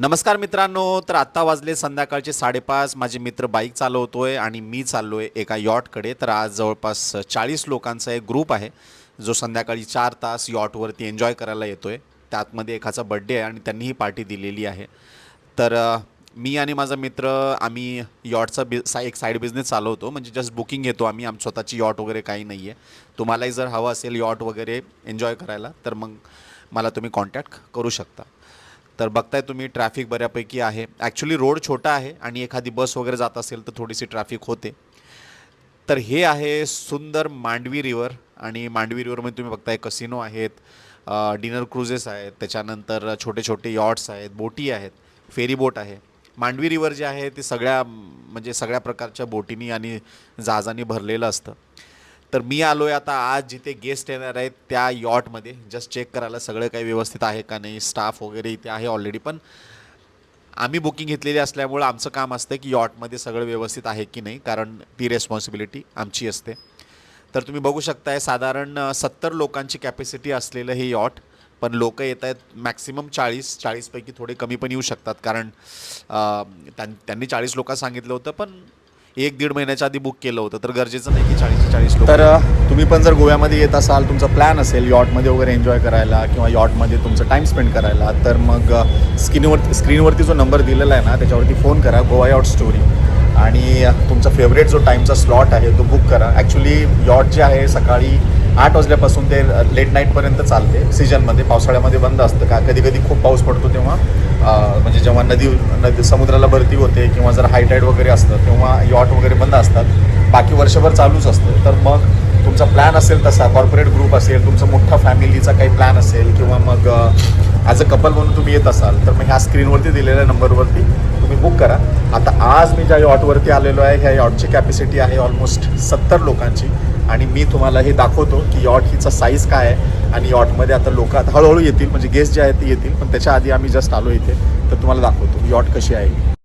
नमस्कार मित्रांनो तर आत्ता वाजले संध्याकाळचे साडेपाच. माझे मित्र बाईक चालवतोय आणि मी चाललोय एका यॉटकडे. तर आज जवळपास चाळीस लोकांचा एक ग्रुप आहे जो संध्याकाळी चार तास यॉटवरती एन्जॉय करायला येतोय. त्यातमध्ये एकाचा बड्डे आहे आणि त्यांनीही पार्टी दिलेली आहे. तर मी आणि माझा मित्र आम्ही यॉटचा बि सा एक साईड बिझनेस चालवतो. म्हणजे जस्ट बुकिंग घेतो आम्ही. आम स्वतःची यॉट वगैरे काही नाही आहे तुम्हालाही जर हवं असेल यॉट वगैरे एन्जॉय करायला तर मग मला तुम्ही कॉन्टॅक्ट करू शकता. तर बघताय तुम्ही ट्रॅफिक बऱ्यापैकी आहे. ॲक्च्युली रोड छोटा आहे आणि एखादी बस वगैरे जात असेल तर थोडीशी ट्रॅफिक होते. तर हे आहे सुंदर मांडवी रिवर आणि मांडवी रिवरमध्ये तुम्ही बघताय कसिनो आहेत डिनर क्रुझेस आहेत त्याच्यानंतर छोटे छोटे यॉट्स आहेत बोटी आहेत फेरी बोट आहे. मांडवी रिवर जे आहे ते सगळ्या म्हणजे सगळ्या प्रकारच्या बोटीनी आणि जहाजांनी भरलेलं असतं. तर मी आलो आहे आता आज जिथे गेस्ट येणार आहेत त्या यॉटमध्ये जस्ट चेक करायला सगळं काही व्यवस्थित आहे का नाही स्टाफ वगैरे इथे आहे ऑलरेडी पण आम्ही बुकिंग घेतलेली असल्यामुळं आमचं काम असतं की यॉटमध्ये सगळं व्यवस्थित आहे की नाही कारण ती रेस्पॉन्सिबिलिटी आमची असते. तर तुम्ही बघू शकताय साधारण सत्तर लोकांची कॅपॅसिटी असलेलं हे यॉट पण लोक येत आहेत मॅक्सिमम चाळीस चाळीसपैकी थोडे कमी पण येऊ शकतात. कारण त्यां त्यांनी चाळीस लोक सांगितलं होतं पण एक दीड महिन्याच्या आधी बुक केलं होतं तर गरजेचं नाही की चाळीस चाळीस लोक तर तुम्ही पण जर गोव्यामध्ये येत असाल तुमचा प्लॅन असेल यॉटमध्ये वगैरे एन्जॉय करायला किंवा यॉटमध्ये तुमचं टाईम स्पेंड करायला तर मग स्क्रीनवर स्क्रीनवरती जो नंबर दिलेला आहे ना त्याच्यावरती फोन करा गोवा यॉट स्टोरी आणि तुमचा फेवरेट जो टाईमचा स्लॉट आहे तो बुक करा. ॲक्च्युली यॉट जे आहे सकाळी आठ वाजल्यापासून ते लेट नाईटपर्यंत चालते. सीजनमध्ये पावसाळ्यामध्ये बंद असतं. का कधी कधी खूप पाऊस पडतो तेव्हा म्हणजे जेव्हा नदी नदी समुद्राला भरती होते किंवा जर हायटाईड वगैरे असतं तेव्हा यॉट वगैरे बंद असतात. बाकी वर्षभर चालूच असतं. तर मग तुमचा प्लॅन असेल तसा कॉर्पोरेट ग्रुप असेल तुमचा मोठा फॅमिलीचा काही प्लॅन असेल किंवा मग ॲज अ कपल म्हणून तुम्ही येत असाल तर मग ह्या स्क्रीनवरती दिलेल्या नंबरवरती तुम्ही बुक करा. आता आज मी ज्या यॉटवरती आलेलो आहे ह्या यॉटची कॅपॅसिटी आहे ऑलमोस्ट सत्तर लोकांची. आणि मी तुम्हाला हे दाखवतो की यॉट हिचा साईज काय आहे. आणि यॉटमध्ये आता लोक आता हळूहळू येतील म्हणजे गेस्ट जे आहेत ते येतील पण त्याच्या आधी आम्ही जस्ट आलो इथे. तर तुम्हाला दाखवतो यॉट कशी आहे.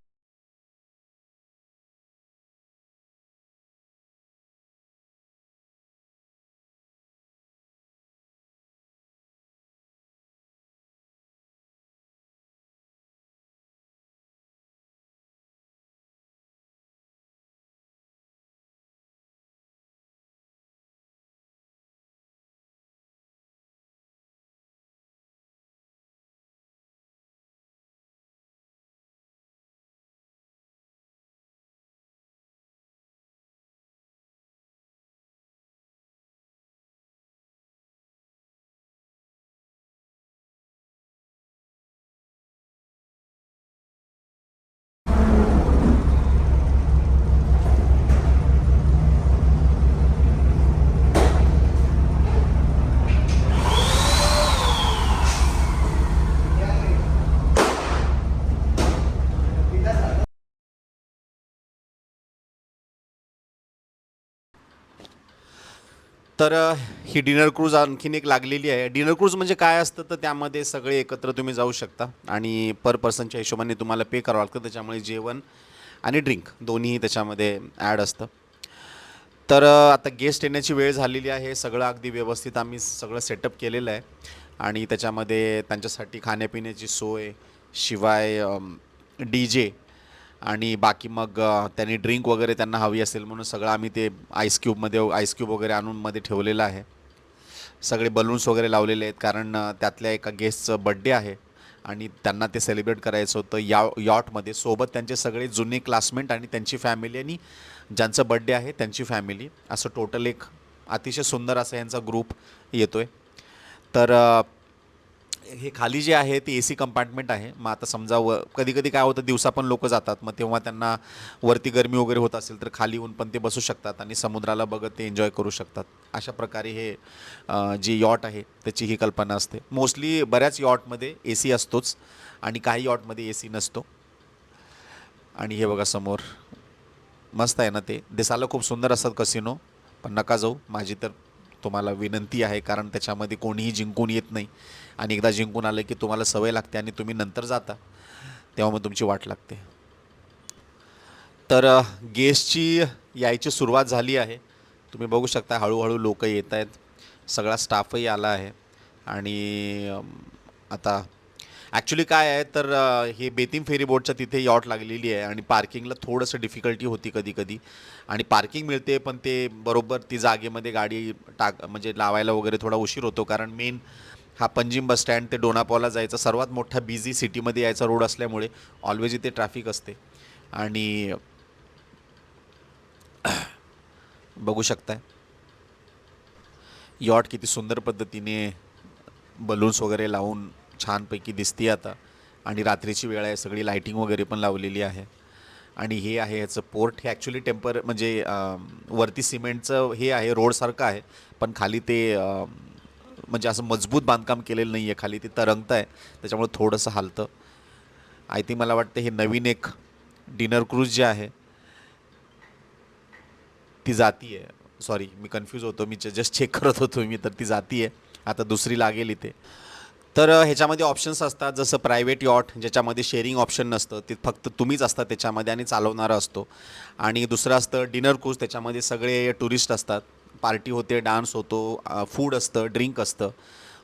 तर ही डिनर क्रूज आणखीन एक लागलेली आहे. डिनर क्रूज म्हणजे काय असतं? तर त्यामध्ये सगळे एकत्र तुम्ही जाऊ शकता आणि पर पर्सनच्या हिशोबाने तुम्हाला पे करावं लागतं. त्याच्यामुळे जेवण आणि ड्रिंक दोन्हीही त्याच्यामध्ये ॲड असतं. तर आता गेस्ट येण्याची वेळ झालेली आहे. सगळं अगदी व्यवस्थित आम्ही सगळं सेटअप केलेलं आहे. आणि त्याच्यामध्ये त्यांच्यासाठी खाण्यापिण्याची सोय शिवाय डी जे आणि बाकी मग त्यांनी ड्रिंक वगैरे त्यांना हवी असेल म्हणून सगळं आम्ही ते आईस क्यूबमध्ये आईस क्यूब वगैरे आणून मध्ये ठेवलेलं आहे. सगळे बलून्स वगैरे लावलेले आहेत कारण त्यातल्या एका गेस्टचं बड्डे आहे आणि त्यांना ते सेलिब्रेट करायचं होतं या यॉटमध्ये सोबत त्यांचे सगळे जुने क्लासमेट आणि त्यांची फॅमिली आणि ज्यांचं बड्डे आहे त्यांची फॅमिली असं टोटल एक अतिशय सुंदर असा यांचा ग्रुप येतो आहे तर हे खाली जे आहे ते ए सी कंपार्टमेंट आहे. मग आता समजा व कधी कधी काय होतं दिवसा पण लोक जातात. मग तेव्हा त्यांना वरती गरमी वगैरे होत असेल तर खाली येऊन पण ते बसू शकतात आणि समुद्राला बघत ते एन्जॉय करू शकतात. अशा प्रकारे हे जी यॉट आहे त्याची ही कल्पना असते. मोस्टली बऱ्याच यॉटमध्ये ए सी असतोच आणि काही यॉटमध्ये ए सी नसतो. आणि हे बघा समोर. मस्त आहे ना ते. दिसायला खूप सुंदर असतात कसिनो पण नका जाऊ. माझी तर तुम्हाला विनंती आहे कारण त्याच्यामध्ये कोणीही जिंकून येत नाही. आणि एकदा जिंकून आलं की तुम्हाला सवय लागते आणि तुम्ही नंतर जाता. तेव्हा मग तुमची वाट लागते. तर गेस्टची यायची सुरुवात झाली आहे. तुम्ही बघू शकता हळूहळू लोक येत आहेत. सगळा स्टाफही आला आहे. आणि आता ॲक्च्युली काय आहे तर हे बेतीम फेरी बोटच्या तिथे यॉट लागलेली आहे आणि पार्किंगला थोडंसं डिफिकल्टी होती कधी कधी आणि पार्किंग मिळते पण ते बरोबर ती जागेमध्ये गाडी टाक म्हणजे लावायला वगैरे थोडा उशीर होतो. कारण मेन हा पंजिम बस स्टँड ते डोनापॉला जायचा सर्वात मोठा बिझी सिटीमध्ये यायचा रोड असल्यामुळे ऑलवेज इथे ट्रॅफिक असते. आणि बघू शकताय. यॉट किती सुंदर पद्धतीने बलून्स वगैरे लावून छानपैकी दिसते आता. आणि रात्रीची वेळ आहे सगळी लायटिंग वगैरे पण लावलेली आहे. आणि हे आहे ह्याचं पोर्ट हे ॲक्च्युली टेम्पर म्हणजे वरती सिमेंटचं हे आहे रोडसारखं आहे. पण खाली ते म्हणजे असं मजबूत बांधकाम केलेलं नाही आहे खाली ते तरंगतं आहे त्याच्यामुळे थोडंसं हालतं. आय थिंक मला वाटतं हे नवीन एक डिनर क्रूज जे आहे ती जाती आहे सॉरी मी कन्फ्यूज होतो. मी जस्ट चेक करत होतो मी तर ती जाती आहे आता दुसरी लागेल इथे. तर ह्याच्यामध्ये ऑप्शन्स असतात. जसं प्रायव्हेट यॉट ज्याच्यामध्ये शेअरिंग ऑप्शन नसतं. ते फक्त तुम्हीच असतात त्याच्यामध्ये आणि चालवणारा असतो. आणि दुसरं असतं डिनर कोर्स त्याच्यामध्ये सगळे टुरिस्ट असतात. पार्टी होते डान्स होतो फूड असतं ड्रिंक असतं.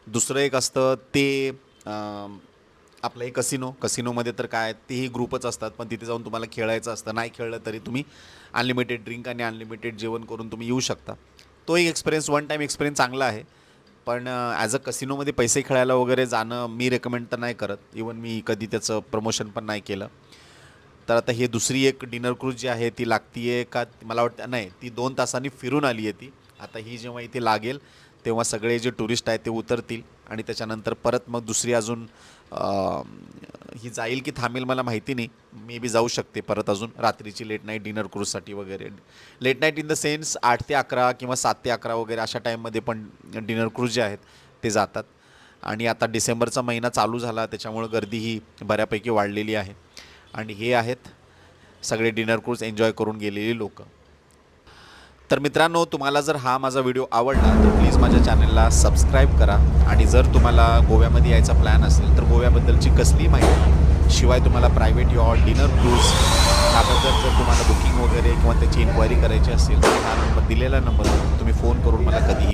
दुसरं एक असतं ते आपलं हे कसिनो कसिनोमध्ये तर काय तेही ग्रुपच असतात. पण तिथे जाऊन तुम्हाला खेळायचं असतं. नाही खेळलं तरी तुम्ही अनलिमिटेड ड्रिंक आणि अनलिमिटेड जेवण करून तुम्ही येऊ शकता. तो एक एक्सपिरियन्स वन टाईम एक्सपिरियन्स चांगला आहे. पण ॲज अ कसिनोमध्ये पैसे खेळायला वगैरे जाणं मी रेकमेंड तर नाही करत. इवन मी कधी त्याचं प्रमोशन पण नाही केलं. तर आता हे दुसरी एक डिनर क्रूज जी आहे ती लागती आहे का? मला वाटतं नाही ती दोन तासांनी फिरून आली आहे ती. आता ही जेव्हा इथे लागेल तेव्हा सगळे जे टुरिस्ट आहेत ते उतरतील आणि त्याच्यानंतर परत मग दुसरी अजून ही जाईल की थांबेल मला माहिती नाही. मे बी जाऊ शकते परत अजून. रात्रीची लेट नाईट डिनर क्रूजसाठी वगैरे. Late night in the sense आठ ते अकरा किंवा सात ते अकरा वगैरे अशा टाईममध्ये पण डिनर क्रूज जे आहेत ते जातात. आणि आता डिसेंबरचा महिना चालू झाला त्याच्यामुळं गर्दी ही बऱ्यापैकी वाढलेली आहे. आणि हे आहेत सगळे डिनर क्रूज एन्जॉय करून गेलेली लोकं. तर मित्रांनो तुम्हाला जर हा माझा व्हिडिओ आवडला तर प्लीज माझ्या चॅनलला सबस्क्राईब करा. आणि जर तुम्हाला गोव्यामध्ये यायचा प्लॅन असेल तर गोव्याबद्दलची कसलीही माहिती शिवाय तुम्हाला प्रायव्हेट यॉट डिनर क्रूज त्याबद्दल जर तुम्हाला बुकिंग वगैरे किंवा त्याची इन्क्वायरी करायची असेल तर हा नंबर दिलेला नंबर तुम्ही फोन करून मला कधीही